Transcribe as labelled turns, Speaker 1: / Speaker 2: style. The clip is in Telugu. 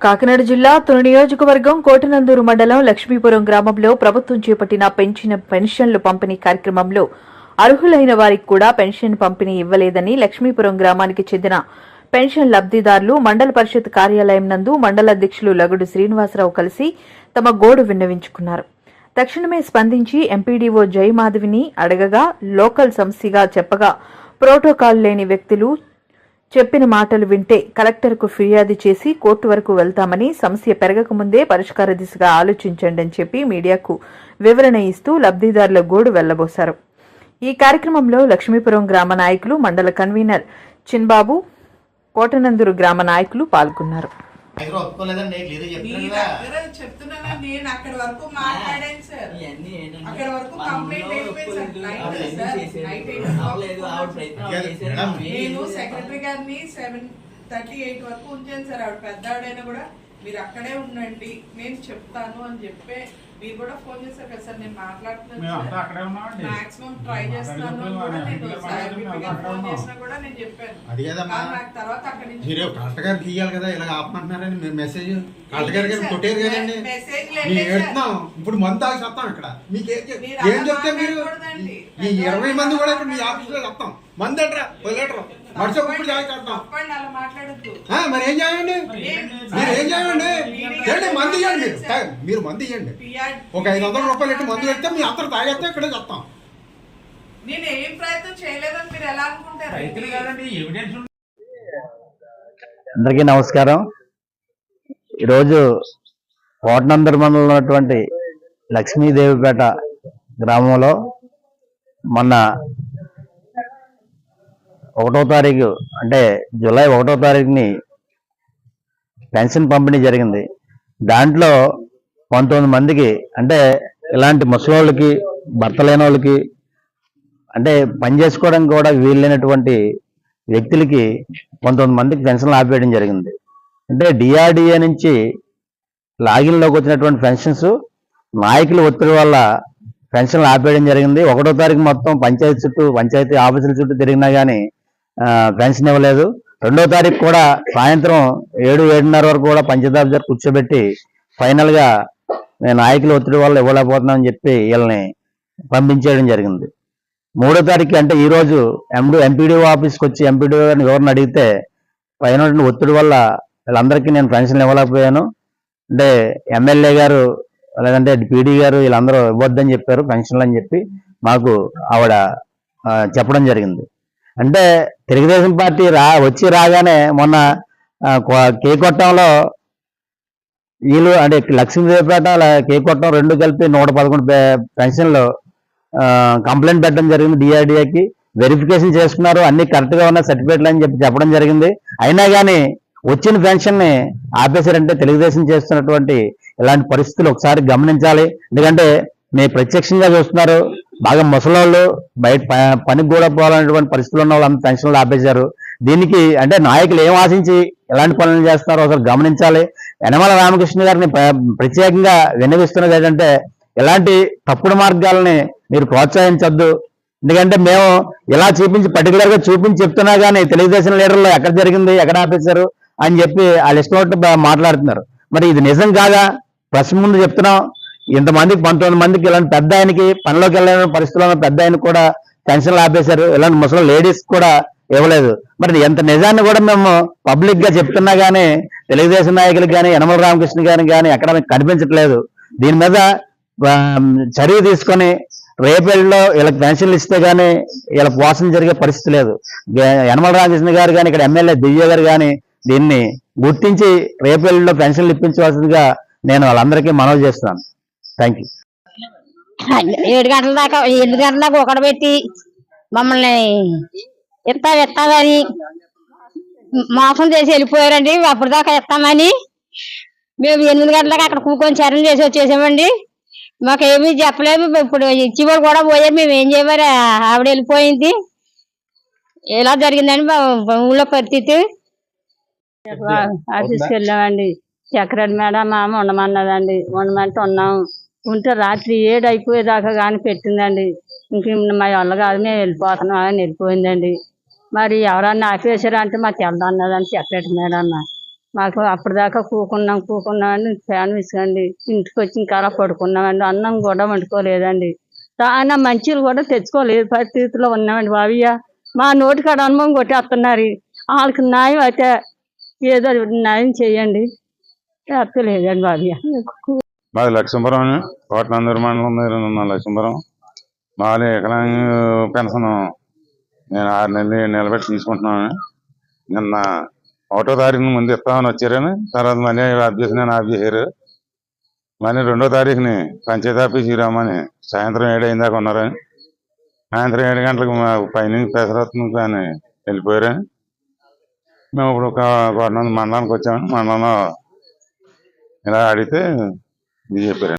Speaker 1: కాకినాడ జిల్లా తుని నియోజకవర్గం కోటనందూరు మండలం లక్ష్మీపురం గ్రామంలో ప్రభుత్వం చేపట్టిన పెంచిన పెన్షన్లు పంపిణీ కార్యక్రమంలో అర్హులైన వారికి కూడా పెన్షన్ పంపిణీ ఇవ్వలేదని లక్ష్మీపురం గ్రామానికి చెందిన పెన్షన్ లబ్దిదారులు మండల పరిషత్ కార్యాలయం నందు మండల అధ్యక్షులు లగుడు శ్రీనివాసరావు కలిసి తమ గోడు విన్నవించుకున్నారు. తక్షణమే స్పందించి ఎంపీడీఓ జయమాధవిని అడగగా లోకల్ సమస్యగా చెప్పగా ప్రోటోకాల్ లేని వ్యక్తులు చెప్పిన మాటలు వింటే కలెక్టర్కు ఫిర్యాదు చేసి కోర్టు వరకు వెళ్తామని సమస్య పెరగకముందే పరిష్కార దిశగా ఆలోచించండి అని చెప్పి మీడియాకు వివరణ ఇస్తూ లబ్ధిదారుల గోడు వెళ్ళబోశారు. ఈ కార్యక్రమంలో లక్ష్మీపురం గ్రామ నాయకులు మండల కన్వీనర్ చిన్బాబు కోటనందూరు గ్రామ నాయకులు పాల్గొన్నారు.
Speaker 2: దగ్గర ఒప్పుకోలేదండి చెప్తున్నాను
Speaker 3: నేను అక్కడి వరకు మాట్లాడాను సార్. అక్కడ వరకు కంప్లైంట్. నేను సెక్రటరీ గారిని సెవెన్ థర్టీ ఎయిట్ వరకు ఉంచాను సార్. ఆవిడ పెద్ద ఆవిడైనా కూడా మీరు అక్కడే ఉండండి నేను చెప్తాను అని చెప్పి మీరు కూడా ఫోన్ చేశారు కదా సార్ నేను మాట్లాడుతున్నాను మాక్సిమం ట్రై చేస్తాను అని కూడా నేను సార్ మీకు ఫోన్ చేసినా కూడా నేను చెప్పాను.
Speaker 2: అది కదమ్మా.
Speaker 3: కానీ నాకు తర్వాత అక్కడి నుంచి
Speaker 2: మీరు కలెక్టర్ గారికి ఇయ్యాలి కదా ఇలా ఆపమంటున్నారని మీరు మెసేజ్ కలెక్టర్ గారికి కొట్టారు కదండి. ఏడుతున్నాం. ఇప్పుడు మందు తాగి చెప్తాం ఇక్కడ. మీకు ఏం చెప్తే మీరు. ఈ ఇరవై మంది కూడా ఇక్కడ మీ ఆఫీస్లో చెప్తాం మంది అంటారా వదిలేటరా మనిషి కడతాం మరి ఏం చేయండి
Speaker 4: మరి
Speaker 2: ఏం చేయండి మంది ఇవ్వండి మీరు మంది ఇవ్వండి ఒక ఐదు వందల రూపాయలు పెట్టి మందు పెడితే మీ అందరు తాగేస్తే ఇక్కడే చెప్తాం
Speaker 3: నేను ఏం ప్రయత్నం చేయలేదని మీరు ఎలా అనుకుంటారు?
Speaker 4: రైతులు కాదండి ఎవిడెన్స్ ఉంది.
Speaker 5: అందరికీ నమస్కారం. ఈరోజు కోటనందర్ మండలంలో ఉన్నటువంటి లక్ష్మీదేవిపేట గ్రామంలో మొన్న ఒకటో తారీఖు అంటే జూలై ఒకటో తారీఖుని పెన్షన్ పంపిణీ జరిగింది. దాంట్లో పంతొమ్మిది మందికి అంటే ఇలాంటి ముసలి భర్త లేని వాళ్ళకి అంటే పని చేసుకోవడానికి కూడా వీలైనటువంటి వ్యక్తులకి పంతొమ్మిది మందికి పెన్షన్లు ఆపేయడం జరిగింది. అంటే డిఆర్డిఏ నుంచి లాగిన్లోకి వచ్చినటువంటి పెన్షన్స్ నాయకుల ఒత్తిడి వల్ల పెన్షన్లు ఆపేయడం జరిగింది. ఒకటో తారీఖు మొత్తం పంచాయతీ చుట్టూ పంచాయతీ ఆఫీసుల చుట్టూ తిరిగినా కానీ పెన్షన్ ఇవ్వలేదు రెండో తారీఖు కూడా సాయంత్రం ఏడు ఏడున్నర వరకు కూడా పంచదార్ ఆఫీసర్ కూర్చోబెట్టి ఫైనల్గా నేను నాయకుల ఒత్తిడి వల్ల ఇవ్వలేకపోతున్నామని చెప్పి వీళ్ళని పంపించేయడం జరిగింది. మూడో తారీఖు అంటే ఈరోజు రోజు ఎండి ఎంపీడీఓ ఆఫీస్కి వచ్చి ఎంపీడీఓ గారిని వివరణ అడిగితే పైన ఒత్తిడి వల్ల వీళ్ళందరికీ నేను పెన్షన్లు ఇవ్వలేకపోయాను అంటే ఎమ్మెల్యే గారు లేదంటే పీడీ గారు వీళ్ళందరూ ఇవ్వద్దని చెప్పారు పెన్షన్లు అని చెప్పి మాకు ఆవిడ చెప్పడం జరిగింది. అంటే తెలుగుదేశం పార్టీ రా వచ్చి రాగానే మొన్న ఆ, కొ- కేకొట్టంలో వీళ్ళు అంటే లక్ష్మీదేవిపేట కే కేకొట్టం రెండు కలిపి నూట పదకొండు పెన్షన్లు కంప్లైంట్ పెట్టడం జరిగింది డిఆర్డిఏకి. వెరిఫికేషన్ చేసుకున్నారు అన్ని కరెక్ట్గా ఉన్న సర్టిఫికేట్లు అని చెప్పి చెప్పడం జరిగింది. అయినా కానీ వచ్చిన పెన్షన్ని ఆపేశారంటే తెలుగుదేశం చేస్తున్నటువంటి ఇలాంటి పరిస్థితులు ఒకసారి గమనించాలి. ఎందుకంటే మీరు ప్రత్యక్షంగా చూస్తున్నారు బాగా ముసలాళ్ళు బయట ప- పనికి కూడా పోవాలనేటువంటి పరిస్థితులు ఉన్న వాళ్ళు పెన్షన్లు ఆపేశారు. దీనికి అంటే నాయకులు ఏం ఆశించి ఎలాంటి పనులు చేస్తారో అసలు గమనించాలి. యనమల రామకృష్ణ గారిని ప్రత్యేకంగా విన్నవిస్తున్నది ఏంటంటే ఇలాంటి తప్పుడు మార్గాలని మీరు ప్రోత్సహించొద్దు. ఎందుకంటే మేము ఇలా చూపించి పర్టికులర్గా చూపించి చెప్తున్నా కానీ తెలుగుదేశం లీడర్లు ఎక్కడ జరిగింది ఎక్కడ ఆపేశారు అని చెప్పి వాళ్ళు ఇష్టం మాట్లాడుతున్నారు. మరి ఇది నిజం కాదా? ప్రశ్న ముందు చెప్తున్నాం. ఇంతమందికి పంతొమ్మిది మందికి ఇలాంటి పెద్ద ఆయనకి పనిలోకి వెళ్ళిన పరిస్థితుల్లో ఉన్న పెద్ద ఆయన కూడా పెన్షన్లు ఆపేశారు. ఇలాంటి ముసలి లేడీస్ కూడా ఇవ్వలేదు. మరి ఎంత నిజాన్ని కూడా మేము పబ్లిక్గా చెప్తున్నా గానీ తెలుగుదేశం నాయకులకు కానీ యనమల రామకృష్ణ గారిని కానీ ఎక్కడ మీకు కనిపించట్లేదు. దీని మీద చర్య తీసుకొని రేపేళ్ళలో వీళ్ళకి పెన్షన్లు ఇస్తే గానీ వీళ్ళ పోషణ జరిగే పరిస్థితి లేదు. యనమల రామకృష్ణ గారు కానీ ఇక్కడ ఎమ్మెల్యే దివ్య గారు కానీ దీన్ని గుర్తించి రేపేళ్ళలో పెన్షన్లు ఇప్పించవలసిందిగా నేను వాళ్ళందరికీ మనవి చేస్తున్నాను. థ్యాంక్ యూ
Speaker 6: ఏడు గంటల దాకా ఎనిమిది గంటల దాకా ఒకటి పెట్టి మమ్మల్ని ఇస్తా ఇస్తామని మోసం చేసి వెళ్ళిపోయారండి. అప్పుడు దాకా ఇస్తామని మేము ఎనిమిది గంటలకు అక్కడ కూకొని చరణ్ చేసి వచ్చేసామండి. మాకు ఏమీ చెప్పలేదు ఇప్పుడు ఇచ్చివాడు కూడా పోయారు. మేము ఏం చేయమని ఆవిడ వెళ్ళిపోయింది. ఎలా జరిగిందండి మా మా ఊళ్ళో పరిస్థితి. ఆఫీస్కి వెళ్ళామండి. చక్రడి మేడం మామ ఉండమన్నదండి ఉండమంటే ఉన్నాం. ఉంటే రాత్రి ఏడు అయిపోయేదాకా కానీ పెట్టిందండి. ఇంక మా వల్ల కాదు మేము వెళ్ళిపోతున్నాం అని వెళ్ళిపోయిందండి. మరి ఎవరన్నా ఆపేశారా అంటే మాకు వెళ్దాం అన్నదండి సెక్రటరీ మేడం
Speaker 7: మాకు అప్పటిదాకా కూకున్నాం కూకున్నామని ఫ్యాన్ విసుకండి ఇంటికి వచ్చి ఇంకా అలా పడుకున్నామండి అన్నం కూడా వండుకోలేదండి. చాలా మంచిలు కూడా తెచ్చుకోలేదు. పరిస్థితిలో ఉన్నామండి బాబయ్య. మా నోటికాడ అనుభవం కొట్టేస్తున్నారు. వాళ్ళకి న్యాయం అయితే ఏదో న్యాయం చేయండి. లేదండి బాబయ్య.
Speaker 4: మాది లక్ష్మీపురం కోటనందూరు మండలం దగ్గర ఉన్న లక్ష్మీపురం. మాది వికలాంగ పెన్షన్ నేను ఆరు నెలలు ఏడు నెలలు పెట్టి తీసుకుంటున్నాను. నిన్న ఒకటో తారీఖున ముందు ఇస్తామని వచ్చారని తర్వాత మళ్ళీ ఆఫ్ నేను ఆఫ్ చేశారు. మళ్ళీ రెండో తారీఖుని పంచాయతీ ఆఫీస్కి రమ్మని సాయంత్రం ఏడు అయిన దాకా ఉన్నారని. సాయంత్రం ఏడు గంటలకు మా పైనుంచి పెసరత్నం కానీ వెళ్ళిపోయారని. మేము ఇప్పుడు ఒక కోటనంద మండలానికి వచ్చాము మండలంలో ఇలా అడిగితే ఇది చెప్పారు